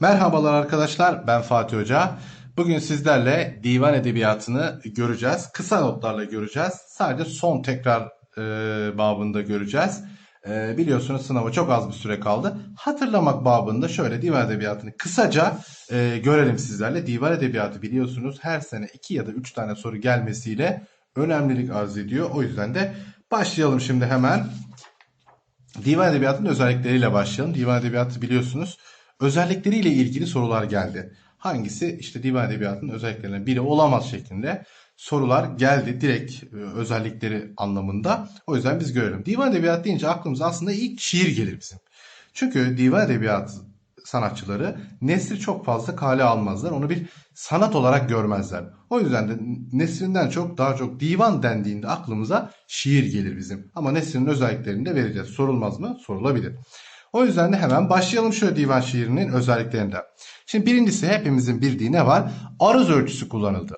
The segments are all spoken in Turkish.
Merhabalar arkadaşlar, ben Fatih Hoca. Bugün sizlerle divan edebiyatını göreceğiz. Kısa notlarla göreceğiz. Sadece son tekrar e, babında göreceğiz. E, biliyorsunuz sınava çok az bir süre kaldı. Hatırlamak babında şöyle divan edebiyatını kısaca e, görelim sizlerle. Divan edebiyatı biliyorsunuz her sene 2 ya da 3 tane soru gelmesiyle önemlilik arz ediyor. O yüzden de başlayalım şimdi hemen. Divan edebiyatının özellikleriyle başlayalım. Divan edebiyatı biliyorsunuz özellikleriyle ilgili sorular geldi. Hangisi işte divan edebiyatının özelliklerinden biri olamaz şeklinde sorular geldi direkt e, özellikleri anlamında. O yüzden biz görelim. Divan edebiyatı deyince aklımıza aslında ilk şiir gelir bizim. Çünkü divan edebiyatı sanatçıları nesri çok fazla kale almazlar. Onu bir sanat olarak görmezler. O yüzden de nesrinden çok daha çok divan dendiğinde aklımıza şiir gelir bizim. Ama nesrinin özelliklerini de vereceğiz. Sorulmaz mı? Sorulabilir. O yüzden de hemen başlayalım şöyle divan şiirinin özelliklerinden. Şimdi birincisi hepimizin bildiği ne var? Aruz ölçüsü kullanıldı.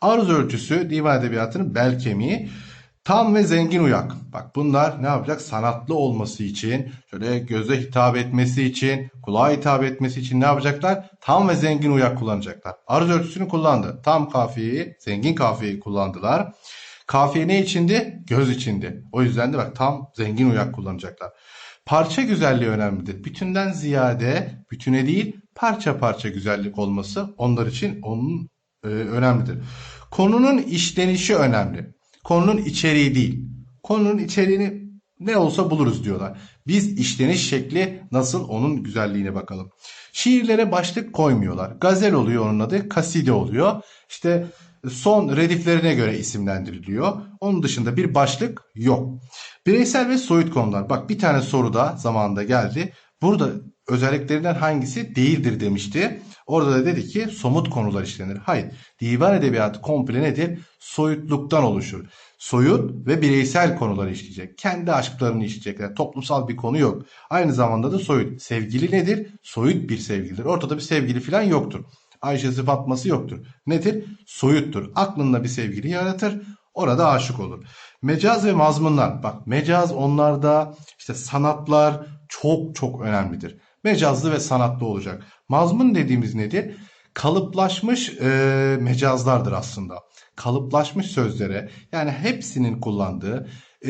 Aruz ölçüsü divan edebiyatının bel kemiği. Tam ve zengin uyak. Bak bunlar ne yapacak? Sanatlı olması için, şöyle göze hitap etmesi için, kulağa hitap etmesi için ne yapacaklar? Tam ve zengin uyak kullanacaklar. Aruz ölçüsünü kullandı. Tam kafiyeyi, zengin kafiyeyi kullandılar. Kafiye ne içindi? Göz içindi. O yüzden de bak tam zengin uyak kullanacaklar. Parça güzelliği önemlidir. Bütünden ziyade bütüne değil parça parça güzellik olması onlar için onun e, önemlidir. Konunun işlenişi önemli. Konunun içeriği değil. Konunun içeriğini ne olsa buluruz diyorlar. Biz işleniş şekli nasıl onun güzelliğine bakalım. Şiirlere başlık koymuyorlar. Gazel oluyor onun adı, kaside oluyor. İşte son rediflerine göre isimlendiriliyor. Onun dışında bir başlık yok. Bireysel ve soyut konular. Bak bir tane soru da zamanında geldi. Burada özelliklerinden hangisi değildir demişti. Orada da dedi ki somut konular işlenir. Hayır. Divan edebiyatı komple nedir? Soyutluktan oluşur. Soyut ve bireysel konuları işleyecek. Kendi aşklarını işleyecekler. Toplumsal bir konu yok. Aynı zamanda da soyut. Sevgili nedir? Soyut bir sevgilidir. Ortada bir sevgili falan yoktur. Ayşe'si Fatma'sı yoktur. Nedir? Soyuttur. Aklında bir sevgili yaratır. Orada aşık olur. Mecaz ve mazmunlar. Bak mecaz onlarda işte sanatlar çok çok önemlidir. Mecazlı ve sanatlı olacak. Mazmun dediğimiz nedir? Kalıplaşmış e, mecazlardır aslında. Kalıplaşmış sözlere yani hepsinin kullandığı e,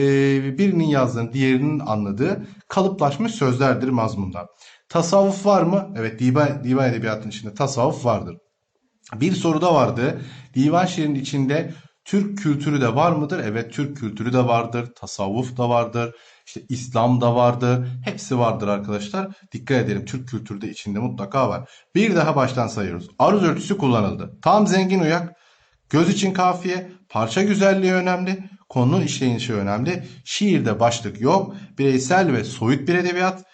birinin yazdığını diğerinin anladığı kalıplaşmış sözlerdir mazmunlar. Tasavvuf var mı? Evet divan, divan edebiyatının içinde tasavvuf vardır. Bir soru da vardı. Divan şiirinin içinde Türk kültürü de var mıdır? Evet Türk kültürü de vardır. Tasavvuf da vardır. İşte İslam da vardır. Hepsi vardır arkadaşlar. Dikkat edelim Türk kültürü de içinde mutlaka var. Bir daha baştan sayıyoruz. Aruz ölçüsü kullanıldı. Tam zengin uyak. Göz için kafiye. Parça güzelliği önemli. Konunun işleyişi önemli. Şiirde başlık yok. Bireysel ve soyut bir edebiyat.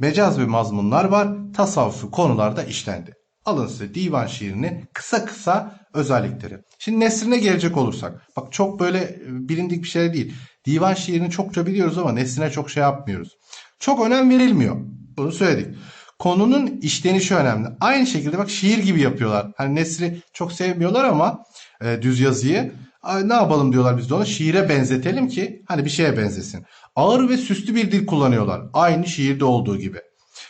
Mecaz ve mazmunlar var. Tasavvufi konularda işlendi. Alın size divan şiirinin kısa kısa özellikleri. Şimdi nesrine gelecek olursak. Bak çok böyle e, bilindik bir şey değil. Divan şiirini çokça biliyoruz ama nesrine çok şey yapmıyoruz. Çok önem verilmiyor. Bunu söyledik. Konunun işlenişi önemli. Aynı şekilde bak şiir gibi yapıyorlar. Hani nesri çok sevmiyorlar ama e, düz yazıyı. Ne yapalım diyorlar biz de ona şiire benzetelim ki hani bir şeye benzesin. Ağır ve süslü bir dil kullanıyorlar. Aynı şiirde olduğu gibi.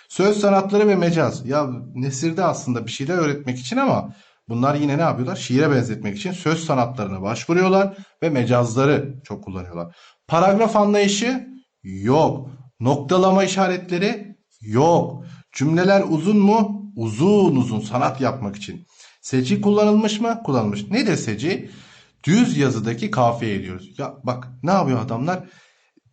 Söz sanatları ve mecaz. Ya nesirde aslında bir şeyler öğretmek için ama bunlar yine ne yapıyorlar? Şiire benzetmek için söz sanatlarına başvuruyorlar ve mecazları çok kullanıyorlar. Paragraf anlayışı yok. Noktalama işaretleri yok. Cümleler uzun mu? Uzun uzun sanat yapmak için. Seci kullanılmış mı? Kullanılmış. Nedir seci? Düz yazıdaki kafiye ediyoruz. Ya bak ne yapıyor adamlar?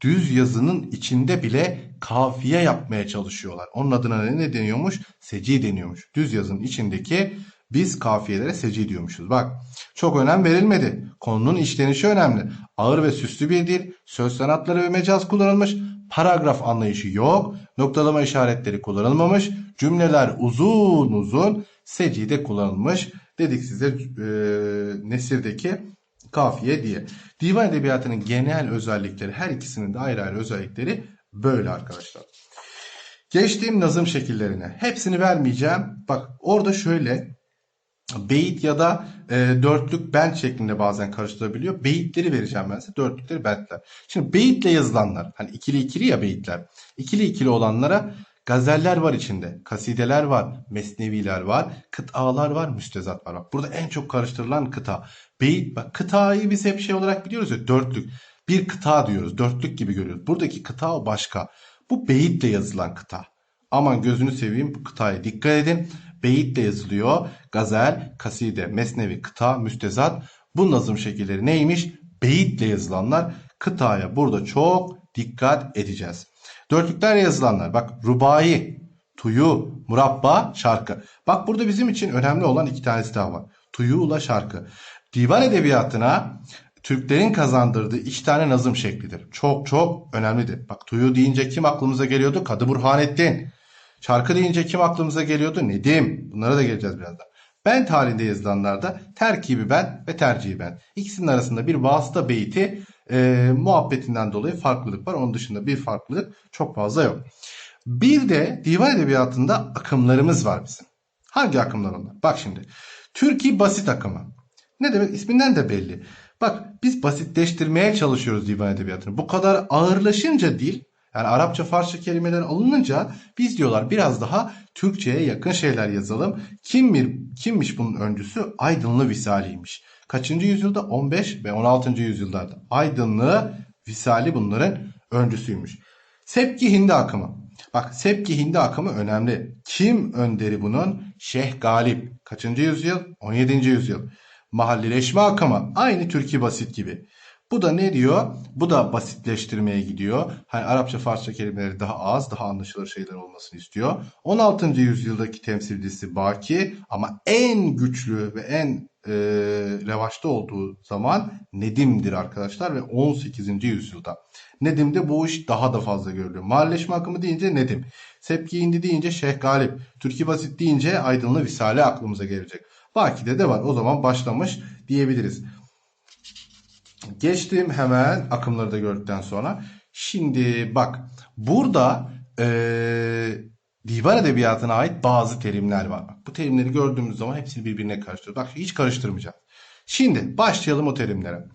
düz yazının içinde bile kafiye yapmaya çalışıyorlar. Onun adına ne deniyormuş? Seci deniyormuş. Düz yazının içindeki biz kafiyelere seci diyormuşuz. Bak çok önem verilmedi. Konunun işlenişi önemli. Ağır ve süslü bir dil, söz sanatları ve mecaz kullanılmış. Paragraf anlayışı yok. Noktalama işaretleri kullanılmamış. Cümleler uzun uzun seci de kullanılmış. Dedik size e, nesirdeki kafiye diye. Divan edebiyatının genel özellikleri her ikisinin de ayrı ayrı özellikleri böyle arkadaşlar. Geçtiğim nazım şekillerine. Hepsini vermeyeceğim. Bak orada şöyle beyit ya da e, dörtlük bent şeklinde bazen karıştırabiliyor. Beyitleri vereceğim ben size. Dörtlükleri bentler. Şimdi beyitle yazılanlar. Hani ikili ikili ya beyitler. İkili ikili olanlara Gazeller var içinde. Kasideler var. Mesneviler var. Kıtalar var. Müstezat var. Bak burada en çok karıştırılan kıta. Beyit bak kıtayı biz hep şey olarak biliyoruz ya dörtlük. Bir kıta diyoruz. Dörtlük gibi görüyoruz. Buradaki kıta o başka. Bu beyitle yazılan kıta. Aman gözünü seveyim bu kıtaya dikkat edin. Beyitle yazılıyor. Gazel, kaside, mesnevi, kıta, müstezat. Bu nazım şekilleri neymiş? Beyitle yazılanlar. Kıtaya burada çok dikkat edeceğiz. Dörtlüklerle yazılanlar. Bak rubai, tuyu, murabba, şarkı. Bak burada bizim için önemli olan iki tanesi daha var. Tuyu'la şarkı. Divan edebiyatına Türklerin kazandırdığı iki tane nazım şeklidir. Çok çok önemlidir. Bak Tuyu deyince kim aklımıza geliyordu? Kadı Burhanettin. Şarkı deyince kim aklımıza geliyordu? Nedim. Bunlara da geleceğiz birazdan. Bent halinde yazılanlarda terkibi ben ve tercihi ben. İkisinin arasında bir vasıta beyti e, muhabbetinden dolayı farklılık var. Onun dışında bir farklılık çok fazla yok. Bir de divan edebiyatında akımlarımız var bizim. Hangi akımlar onlar? Bak şimdi. Türkiye basit akımı. Ne demek? İsminden de belli. Bak biz basitleştirmeye çalışıyoruz divan edebiyatını. Bu kadar ağırlaşınca dil yani Arapça, Farsça kelimeler alınınca biz diyorlar biraz daha Türkçe'ye yakın şeyler yazalım. Kimmiş, kimmiş bunun öncüsü? Aydınlı Visali'ymiş. Kaçıncı yüzyılda? 15 ve 16. yüzyıllarda. Aydınlı Visali bunların öncüsüymüş. Sepki Hindi akımı. Bak Sepki Hindi akımı önemli. Kim önderi bunun? Şeyh Galip. Kaçıncı yüzyıl? 17. yüzyıl. Mahallileşme akımı. Aynı Türkiye basit gibi. Bu da ne diyor? Bu da basitleştirmeye gidiyor. Hani Arapça, Farsça kelimeleri daha az, daha anlaşılır şeyler olmasını istiyor. 16. yüzyıldaki temsilcisi Baki ama en güçlü ve en e, revaçta olduğu zaman Nedim'dir arkadaşlar ve 18. yüzyılda. Nedim'de bu iş daha da fazla görülüyor. Mahalleşme akımı deyince Nedim. Sepki indi deyince Şeyh Galip. Türkiye basit deyince Aydınlı Visale aklımıza gelecek. Baki'de de var. O zaman başlamış diyebiliriz. Geçtim hemen akımları da gördükten sonra. Şimdi bak burada ee, divan edebiyatına ait bazı terimler var. Bak, bu terimleri gördüğümüz zaman hepsini birbirine karıştırıyoruz. Bak hiç karıştırmayacağım. Şimdi başlayalım o terimlere.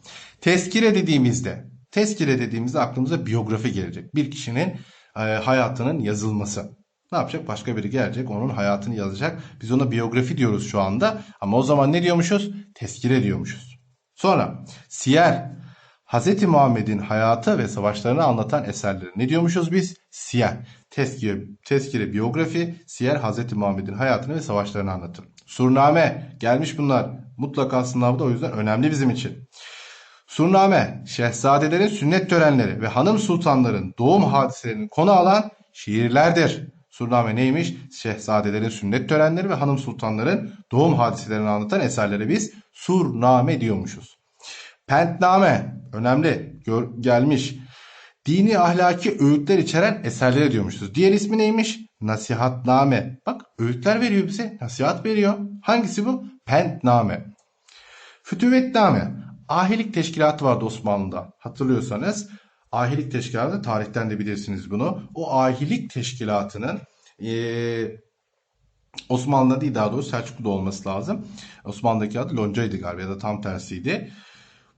Tezkire dediğimizde, tezkire dediğimizde aklımıza biyografi gelecek. Bir kişinin e, hayatının yazılması. Ne yapacak? Başka biri gelecek, onun hayatını yazacak. Biz ona biyografi diyoruz şu anda. Ama o zaman ne diyormuşuz? Tezkire diyormuşuz. Sonra siyer. Hz. Muhammed'in hayatı ve savaşlarını anlatan eserleri ne diyormuşuz biz? Siyer. Tezkire, tezkire biyografi, siyer Hz. Muhammed'in hayatını ve savaşlarını anlatır. Surname. Gelmiş bunlar. Mutlaka sınavda o yüzden önemli bizim için. Surname, şehzadelerin sünnet törenleri ve hanım sultanların doğum hadiselerini konu alan şiirlerdir. Surname neymiş? Şehzadelerin sünnet törenleri ve hanım sultanların doğum hadiselerini anlatan eserlere biz surname diyormuşuz. Pentname önemli gör, gelmiş. Dini ahlaki öğütler içeren eserlere diyormuşuz. Diğer ismi neymiş? Nasihatname. Bak öğütler veriyor bize. Nasihat veriyor. Hangisi bu? Pentname. Fütüvetname. Ahilik teşkilatı vardı Osmanlı'da. Hatırlıyorsanız ahilik teşkilatı tarihten de bilirsiniz bunu. O ahilik teşkilatının ee, Osmanlı'da değil daha doğrusu Selçuklu'da olması lazım. Osmanlı'daki adı Lonca'ydı galiba ya da tam tersiydi.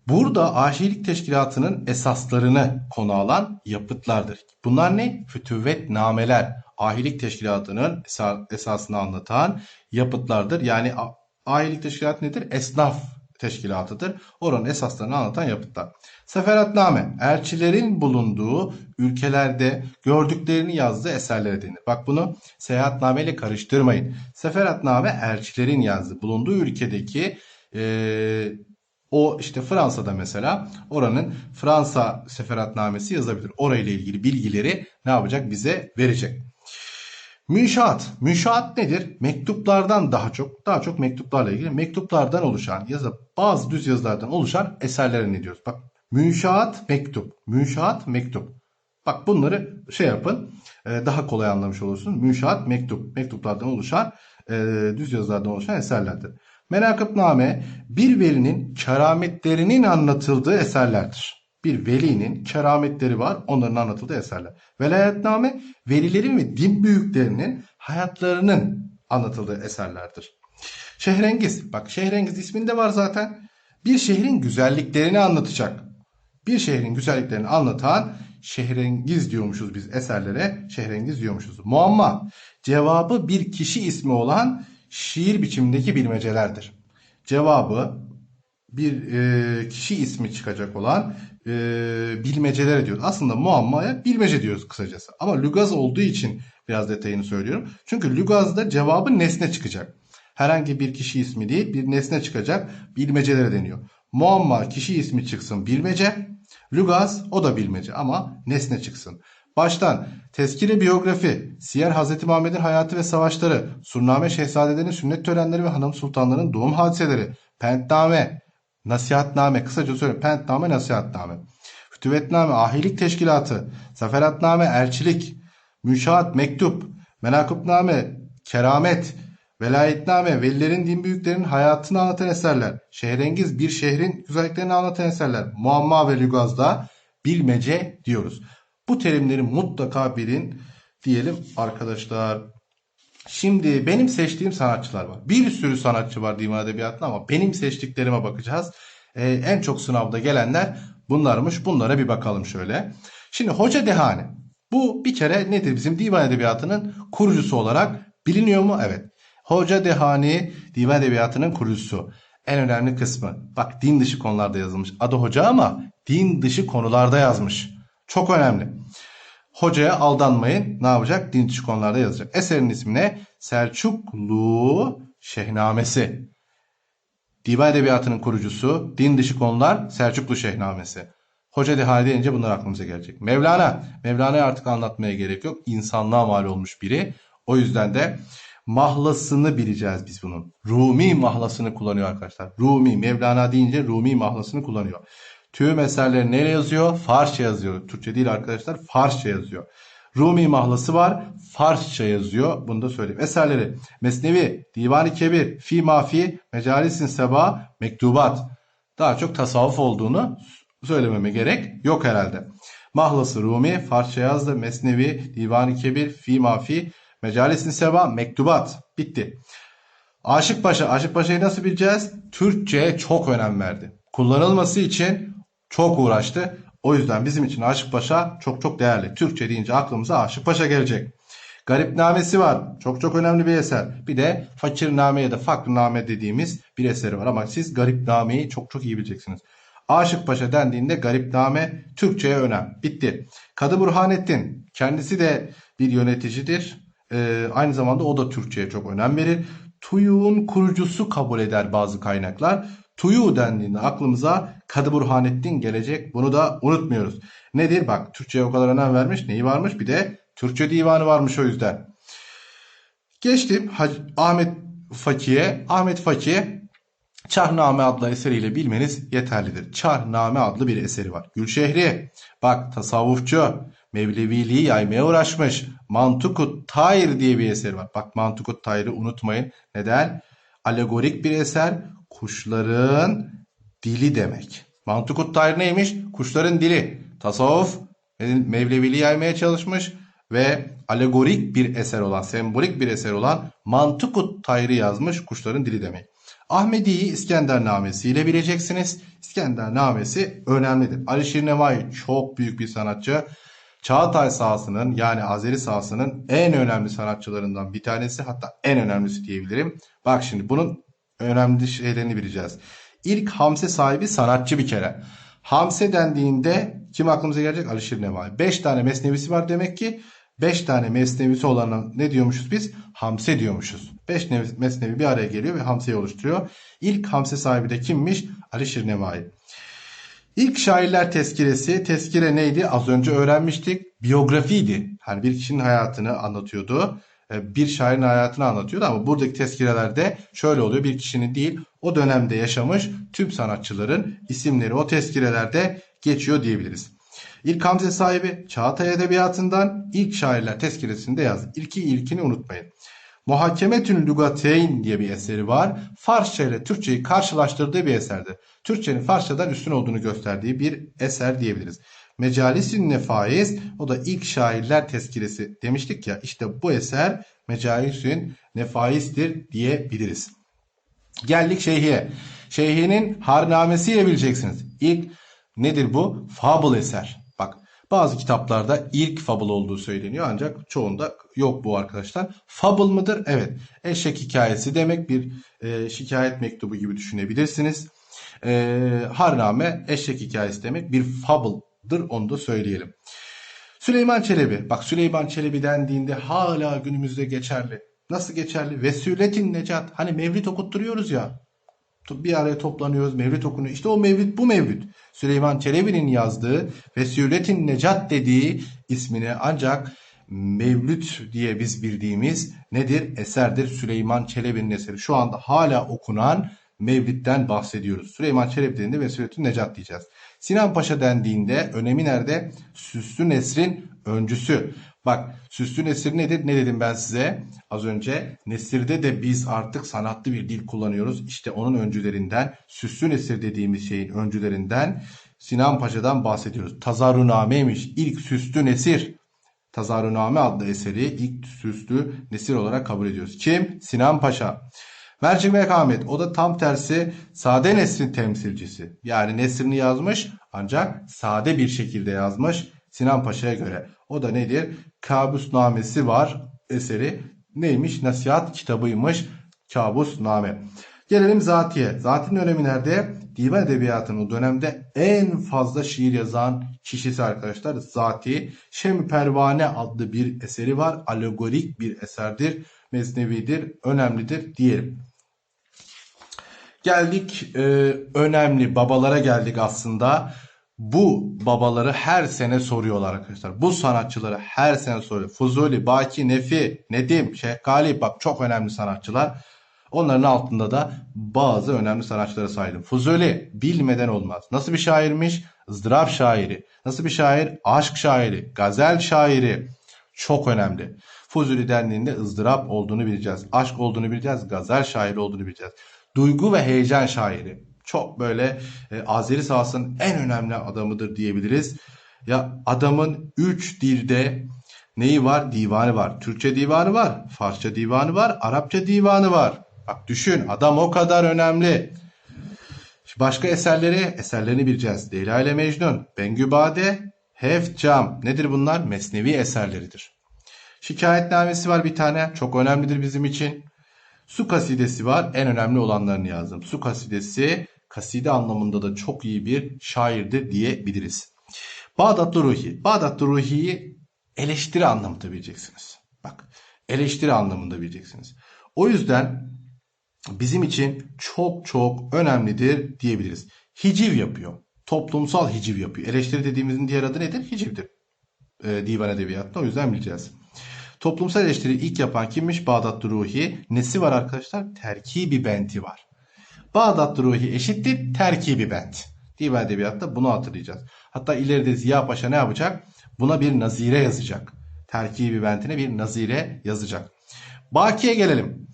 Burada aşirelik teşkilatının esaslarını konu alan yapıtlardır. Bunlar ne? Fütüvvet nameler. Ahilik teşkilatının esasını anlatan yapıtlardır. Yani ahilik teşkilatı nedir? Esnaf teşkilatıdır. Oranın esaslarını anlatan yapıtlar. Seferatname, elçilerin bulunduğu ülkelerde gördüklerini yazdığı eserlere denir. Bak bunu seyahatname ile karıştırmayın. Seferatname elçilerin yazdığı, bulunduğu ülkedeki e, o işte Fransa'da mesela oranın Fransa seferatnamesi yazabilir. Orayla ilgili bilgileri ne yapacak bize verecek. Münşaat. Münşaat nedir? Mektuplardan daha çok, daha çok mektuplarla ilgili mektuplardan oluşan yazı, bazı düz yazılardan oluşan eserlere ne diyoruz? Bak münşaat mektup, münşaat mektup. Bak bunları şey yapın, daha kolay anlamış olursunuz. Münşaat mektup, mektuplardan oluşan, düz yazılardan oluşan eserlerdir. Menakıbname bir velinin kerametlerinin anlatıldığı eserlerdir. Bir velinin kerametleri var onların anlatıldığı eserler. Velayetname velilerin ve din büyüklerinin hayatlarının anlatıldığı eserlerdir. Şehrengiz bak Şehrengiz isminde var zaten. Bir şehrin güzelliklerini anlatacak. Bir şehrin güzelliklerini anlatan şehrengiz diyormuşuz biz eserlere. Şehrengiz diyormuşuz. Muamma cevabı bir kişi ismi olan şiir biçimindeki bilmecelerdir. Cevabı bir e, kişi ismi çıkacak olan e, bilmecelere diyoruz. Aslında muammaya bilmece diyoruz kısacası. Ama lügaz olduğu için biraz detayını söylüyorum. Çünkü lügazda cevabı nesne çıkacak. Herhangi bir kişi ismi değil bir nesne çıkacak bilmecelere deniyor. Muamma kişi ismi çıksın bilmece. Lügaz o da bilmece ama nesne çıksın. Baştan tezkire biyografi, Siyer Hazreti Muhammed'in hayatı ve savaşları, Surname Şehzadelerin sünnet törenleri ve hanım sultanların doğum hadiseleri, Pentname, Nasihatname, kısaca söyleyeyim Pentname, Nasihatname, Fütüvetname, Ahilik Teşkilatı, Zaferatname, Elçilik, Müşahat, Mektup, Menakıbname, Keramet, Velayetname, velilerin din büyüklerinin hayatını anlatan eserler, şehrengiz bir şehrin güzelliklerini anlatan eserler, muamma ve lügazda bilmece diyoruz. Bu terimleri mutlaka bilin diyelim arkadaşlar. Şimdi benim seçtiğim sanatçılar var. Bir sürü sanatçı var divan edebiyatında ama benim seçtiklerime bakacağız. Ee, en çok sınavda gelenler bunlarmış. Bunlara bir bakalım şöyle. Şimdi Hoca Dehane. Bu bir kere nedir? Bizim divan edebiyatının kurucusu olarak biliniyor mu? Evet. Hoca Dehani divan edebiyatının kurucusu. En önemli kısmı. Bak din dışı konularda yazılmış. Adı hoca ama din dışı konularda yazmış. Çok önemli. Hocaya aldanmayın. Ne yapacak? Din dışı konularda yazacak. Eserin ismi ne? Selçuklu Şehnamesi. Divan Edebiyatı'nın kurucusu, din dışı konular Selçuklu Şehnamesi. Hoca Dehali deyince bunlar aklımıza gelecek. Mevlana. Mevlana'yı artık anlatmaya gerek yok. İnsanlığa mal olmuş biri. O yüzden de mahlasını bileceğiz biz bunun. Rumi mahlasını kullanıyor arkadaşlar. Rumi, Mevlana deyince Rumi mahlasını kullanıyor. Tüm eserleri neyle yazıyor? Farsça yazıyor. Türkçe değil arkadaşlar. Farsça yazıyor. Rumi mahlası var. Farsça yazıyor. Bunu da söyleyeyim. Eserleri Mesnevi, Divan-ı Kebir, Fi Mafi, Mecalisin Seba, Mektubat. Daha çok tasavvuf olduğunu söylememe gerek yok herhalde. Mahlası Rumi, Farsça yazdı. Mesnevi, Divan-ı Kebir, Fi Mafi, Mecalisin Seba, Mektubat. Bitti. Aşık Paşa. Aşık Paşa'yı nasıl bileceğiz? Türkçe'ye çok önem verdi. Kullanılması için çok uğraştı. O yüzden bizim için Aşık Paşa çok çok değerli. Türkçe deyince aklımıza Aşık Paşa gelecek. Garipnamesi var. Çok çok önemli bir eser. Bir de Fakirname ya da Fakrname dediğimiz bir eseri var ama siz Garipname'yi çok çok iyi bileceksiniz. Aşık Paşa dendiğinde Garipname Türkçe'ye önem. Bitti. Kadı Burhanettin kendisi de bir yöneticidir. Ee, aynı zamanda o da Türkçe'ye çok önem verir. TUYU'nun kurucusu kabul eder bazı kaynaklar. Tuyu dendiğinde aklımıza Kadı Burhanettin gelecek. Bunu da unutmuyoruz. Nedir? Bak Türkçe'ye o kadar önem vermiş. Neyi varmış? Bir de Türkçe divanı varmış o yüzden. Geçtim Ahmet Fakiye. Ahmet Fakiye Çahname adlı eseriyle bilmeniz yeterlidir. Çahname adlı bir eseri var. Gülşehri. Bak tasavvufçu. Mevleviliği yaymaya uğraşmış. Mantukut Tayr diye bir eseri var. Bak Mantukut Tayr'ı unutmayın. Neden? Alegorik bir eser. Kuşların dili demek. Mantukut Tayr neymiş? Kuşların dili. Tasavvuf Mevleviliği yaymaya çalışmış ve alegorik bir eser olan, sembolik bir eser olan Mantukut Tayr'ı yazmış. Kuşların dili demek. Ahmedi'yi İskendernamesi ile bileceksiniz. İskendernamesi önemlidir. Alişir Nevai çok büyük bir sanatçı. Çağatay sahasının yani Azeri sahasının en önemli sanatçılarından bir tanesi hatta en önemlisi diyebilirim. Bak şimdi bunun önemli şeylerini bileceğiz. İlk Hamse sahibi sanatçı bir kere. Hamse dendiğinde kim aklımıza gelecek? Alişir Nevai. 5 tane mesnevisi var demek ki 5 tane mesnevisi olana ne diyormuşuz biz? Hamse diyormuşuz. 5 mesnevi bir araya geliyor ve Hamse'yi oluşturuyor. İlk Hamse sahibi de kimmiş? Alişir Nevai. İlk şairler tezkiresi. Tezkire neydi? Az önce öğrenmiştik. Biyografiydi. Hani bir kişinin hayatını anlatıyordu. Bir şairin hayatını anlatıyordu ama buradaki tezkirelerde şöyle oluyor. Bir kişinin değil o dönemde yaşamış tüm sanatçıların isimleri o tezkirelerde geçiyor diyebiliriz. İlk Hamze sahibi Çağatay Edebiyatı'ndan ilk şairler tezkiresinde yazdı. İlki ilkini unutmayın. Muhakemetün Lugateyn diye bir eseri var. Farsça ile Türkçeyi karşılaştırdığı bir eserdi. Türkçenin Farsçadan üstün olduğunu gösterdiği bir eser diyebiliriz. Mecalisin Nefaiz o da ilk şairler tezkiresi demiştik ya işte bu eser Mecalisin Nefais'tir diyebiliriz. Geldik Şeyhi'ye. Şeyhi'nin harnamesiyle bileceksiniz. İlk nedir bu? Fable eser. Bak Bazı kitaplarda ilk fable olduğu söyleniyor ancak çoğunda yok bu arkadaşlar. Fable mıdır? Evet. Eşek hikayesi demek bir e, şikayet mektubu gibi düşünebilirsiniz. E, harname eşek hikayesi demek bir fable'dır onu da söyleyelim. Süleyman Çelebi. Bak Süleyman Çelebi dendiğinde hala günümüzde geçerli. Nasıl geçerli? Vesületin Necat. Hani mevlid okutturuyoruz ya. Bir araya toplanıyoruz, mevlid okunuyor. İşte o mevlid bu mevlid. Süleyman Çelebi'nin yazdığı Vesületin Necat dediği ismini ancak Mevlüt diye biz bildiğimiz nedir? Eserdir. Süleyman Çelebi'nin eseri. Şu anda hala okunan Mevlid'den bahsediyoruz. Süleyman Çelebi dediğinde Vesületün Necat diyeceğiz. Sinan Paşa dendiğinde önemi nerede? Süslü Nesrin öncüsü. Bak Süslü Nesir nedir? Ne dedim ben size az önce? Nesirde de biz artık sanatlı bir dil kullanıyoruz. İşte onun öncülerinden Süslü Nesir dediğimiz şeyin öncülerinden Sinan Paşa'dan bahsediyoruz. Tazarunameymiş. İlk Süslü Nesir. Tazaruname adlı eseri ilk Süslü Nesir olarak kabul ediyoruz. Kim? Sinan Paşa. Mercimek Ahmet o da tam tersi sade nesrin temsilcisi. Yani nesrini yazmış ancak sade bir şekilde yazmış Sinan Paşa'ya göre. O da nedir? Kabusnamesi var eseri. Neymiş? Nasihat kitabıymış. Kabusname. Gelelim Zati'ye. Zati'nin önemi nerede? Divan edebiyatının o dönemde en fazla şiir yazan kişisi arkadaşlar. Zati. Şem Pervane adlı bir eseri var. Alegorik bir eserdir. Mesnevidir. Önemlidir diyelim. Geldik e, önemli babalara geldik aslında. Bu babaları her sene soruyorlar arkadaşlar. Bu sanatçıları her sene soruyor. Fuzuli, Baki, Nefi, Nedim, Şehkali bak çok önemli sanatçılar. Onların altında da bazı önemli sanatçılara saydım. Fuzuli bilmeden olmaz. Nasıl bir şairmiş? ızdırap şairi. Nasıl bir şair? Aşk şairi, gazel şairi. Çok önemli. Fuzuli dendiğinde ızdırap olduğunu bileceğiz. Aşk olduğunu bileceğiz. Gazel şairi olduğunu bileceğiz. Duygu ve heyecan şairi. Çok böyle e, Azeri sahasının en önemli adamıdır diyebiliriz. Ya adamın 3 dilde neyi var? Divanı var. Türkçe divanı var. Farsça divanı var. Arapça divanı var. Bak düşün adam o kadar önemli. Başka eserleri, eserlerini bileceğiz. Leyla ile Mecnun, Bengübade, Heft Cam. Nedir bunlar? Mesnevi eserleridir. Şikayetnamesi var bir tane. Çok önemlidir bizim için. Su kasidesi var. En önemli olanlarını yazdım. Su kasidesi kaside anlamında da çok iyi bir şairdir diyebiliriz. Bağdatlı Ruhi. Bağdatlı Ruhi'yi eleştiri anlamında bileceksiniz. Bak eleştiri anlamında bileceksiniz. O yüzden bizim için çok çok önemlidir diyebiliriz. Hiciv yapıyor. Toplumsal hiciv yapıyor. Eleştiri dediğimizin diğer adı nedir? Hicivdir. E, divan edebiyatında o yüzden bileceğiz. Toplumsal eleştiri ilk yapan kimmiş? Bağdat Ruhi. Nesi var arkadaşlar? Terkibi benti var. Bağdat Ruhi eşittir terkibi bent. Divan Edebiyat'ta bunu hatırlayacağız. Hatta ileride Ziya Paşa ne yapacak? Buna bir nazire yazacak. Terkibi bentine bir nazire yazacak. Baki'ye gelelim.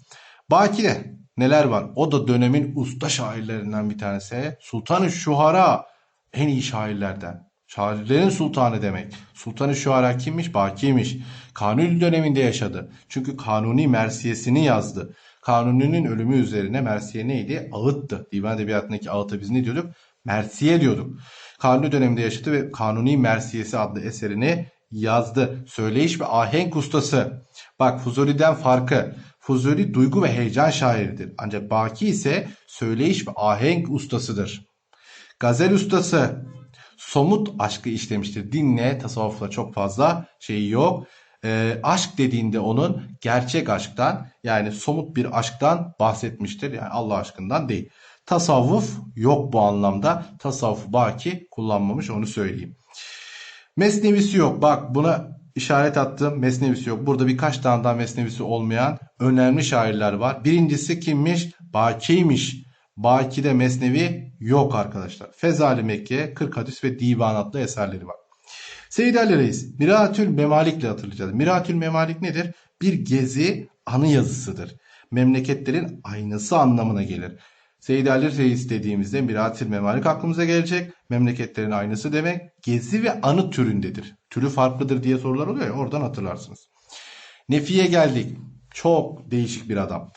Baki'de neler var? O da dönemin usta şairlerinden bir tanesi. Sultan-ı Şuhara en iyi şairlerden. Şairlerin sultanı demek. Sultan-ı Şuara kimmiş? Baki'ymiş. Kanuni döneminde yaşadı. Çünkü Kanuni Mersiyesini yazdı. Kanuni'nin ölümü üzerine Mersiye neydi? Ağıttı. Divan Edebiyatı'ndaki ağıta biz ne diyorduk? Mersiye diyorduk. Kanuni döneminde yaşadı ve Kanuni Mersiyesi adlı eserini yazdı. Söyleyiş ve ahenk ustası. Bak Fuzuli'den farkı. Fuzuli duygu ve heyecan şairidir. Ancak Baki ise söyleyiş ve ahenk ustasıdır. Gazel ustası somut aşkı işlemiştir. Dinle, tasavvufla çok fazla şeyi yok. E, aşk dediğinde onun gerçek aşktan yani somut bir aşktan bahsetmiştir. Yani Allah aşkından değil. Tasavvuf yok bu anlamda. Tasavvuf baki kullanmamış onu söyleyeyim. Mesnevisi yok. Bak buna işaret attım. Mesnevisi yok. Burada birkaç tane daha mesnevisi olmayan önemli şairler var. Birincisi kimmiş? Baki'ymiş. Baki'de mesnevi yok arkadaşlar. Fezali Mekke, 40 hadis ve divan adlı eserleri var. Seyyid Ali Reis, Miratül Memalik ile hatırlayacağız. Miratül Memalik nedir? Bir gezi anı yazısıdır. Memleketlerin aynası anlamına gelir. Seyyid Ali Reis dediğimizde Miratül Memalik aklımıza gelecek. Memleketlerin aynası demek gezi ve anı türündedir. Türü farklıdır diye sorular oluyor ya oradan hatırlarsınız. Nefi'ye geldik. Çok değişik bir adam.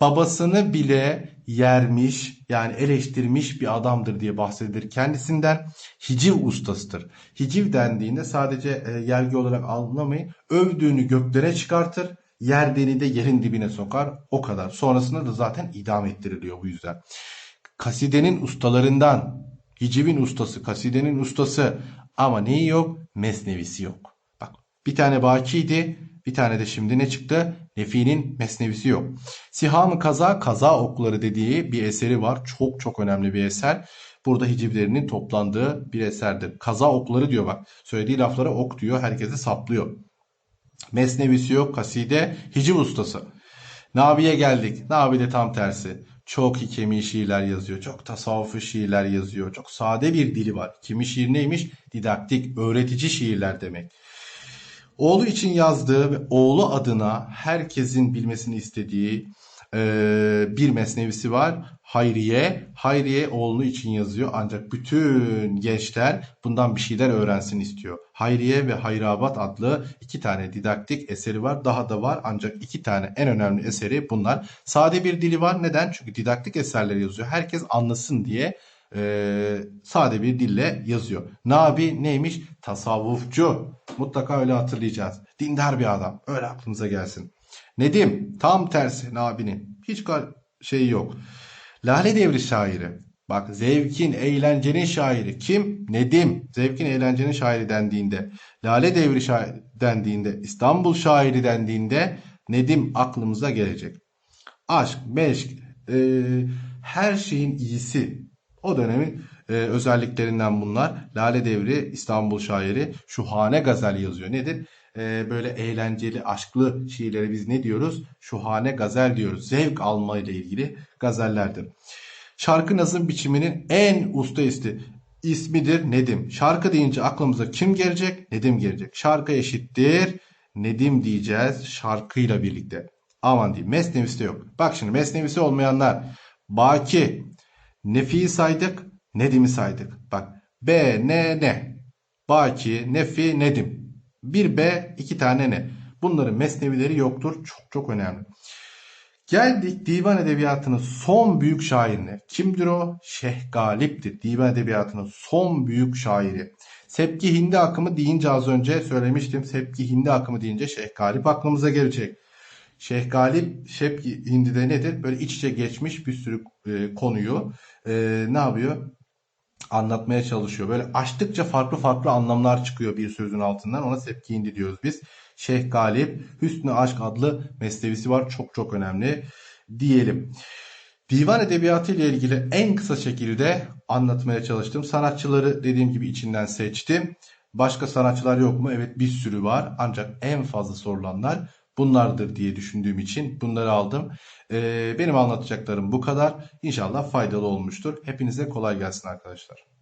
Babasını bile yermiş yani eleştirmiş bir adamdır diye bahsedilir kendisinden. Hiciv ustasıdır. Hiciv dendiğinde sadece e, yergi olarak anlamayın. Övdüğünü göklere çıkartır. Yerdiğini de yerin dibine sokar. O kadar. Sonrasında da zaten idam ettiriliyor bu yüzden. Kasidenin ustalarından. Hicivin ustası, kasidenin ustası. Ama neyi yok? Mesnevisi yok. Bak bir tane bakiydi. Bir tane de şimdi ne çıktı? Nefi'nin mesnevisi yok. Siham-ı Kaza, Kaza Okları dediği bir eseri var. Çok çok önemli bir eser. Burada hicivlerinin toplandığı bir eserdir. Kaza okları diyor bak. Söylediği laflara ok diyor. Herkese saplıyor. Mesnevisi yok. Kaside hiciv ustası. Nabi'ye geldik. Nabi de tam tersi. Çok hikemi şiirler yazıyor. Çok tasavvufi şiirler yazıyor. Çok sade bir dili var. Kimi şiir neymiş? Didaktik, öğretici şiirler demek. Oğlu için yazdığı ve oğlu adına herkesin bilmesini istediği e, bir mesnevisi var. Hayriye. Hayriye oğlu için yazıyor ancak bütün gençler bundan bir şeyler öğrensin istiyor. Hayriye ve Hayrabat adlı iki tane didaktik eseri var. Daha da var ancak iki tane en önemli eseri bunlar. Sade bir dili var. Neden? Çünkü didaktik eserleri yazıyor. Herkes anlasın diye e, sade bir dille yazıyor. Nabi neymiş? Tasavvufçu. Mutlaka öyle hatırlayacağız. Dindar bir adam. Öyle aklımıza gelsin. Nedim tam tersi Nabi'nin. Hiç şeyi yok. Lale Devri şairi. Bak zevkin, eğlencenin şairi. Kim? Nedim. Zevkin, eğlencenin şairi dendiğinde. Lale Devri şairi dendiğinde. İstanbul şairi dendiğinde Nedim aklımıza gelecek. Aşk, meşk, e, her şeyin iyisi. O dönemin e, özelliklerinden bunlar. Lale Devri, İstanbul şairi, şuhane gazel yazıyor. Nedir? E, böyle eğlenceli, aşklı şiirlere biz ne diyoruz? Şuhane gazel diyoruz. Zevk alma ile ilgili gazellerdir. Şarkı nazım biçiminin en usta isti, ismidir Nedim. Şarkı deyince aklımıza kim gelecek? Nedim gelecek. Şarkı eşittir. Nedim diyeceğiz şarkıyla birlikte. Aman diyeyim. Mesnevisi de yok. Bak şimdi mesnevisi olmayanlar. Baki, Nefi'yi saydık, Nedim'i saydık. Bak B, N, N. Baki, Nefi, Nedim. Bir B, iki tane ne. Bunların mesnevileri yoktur. Çok çok önemli. Geldik divan edebiyatının son büyük şairine. Kimdir o? Şeyh Galip'tir. Divan edebiyatının son büyük şairi. Sepki Hindi akımı deyince az önce söylemiştim. Sepki Hindi akımı deyince Şeyh Galip aklımıza gelecek. Şeyh Galip Sepki Hindi'de nedir? Böyle iç içe geçmiş bir sürü e, konuyu e, ne yapıyor? Anlatmaya çalışıyor. Böyle açtıkça farklı farklı anlamlar çıkıyor bir sözün altından. Ona Sepki Hindi diyoruz biz. Şeyh Galip Hüsnü Aşk adlı meslevisi var. Çok çok önemli diyelim. Divan edebiyatı ile ilgili en kısa şekilde anlatmaya çalıştım. Sanatçıları dediğim gibi içinden seçtim. Başka sanatçılar yok mu? Evet bir sürü var. Ancak en fazla sorulanlar bunlardır diye düşündüğüm için bunları aldım. Ee, benim anlatacaklarım bu kadar. İnşallah faydalı olmuştur. Hepinize kolay gelsin arkadaşlar.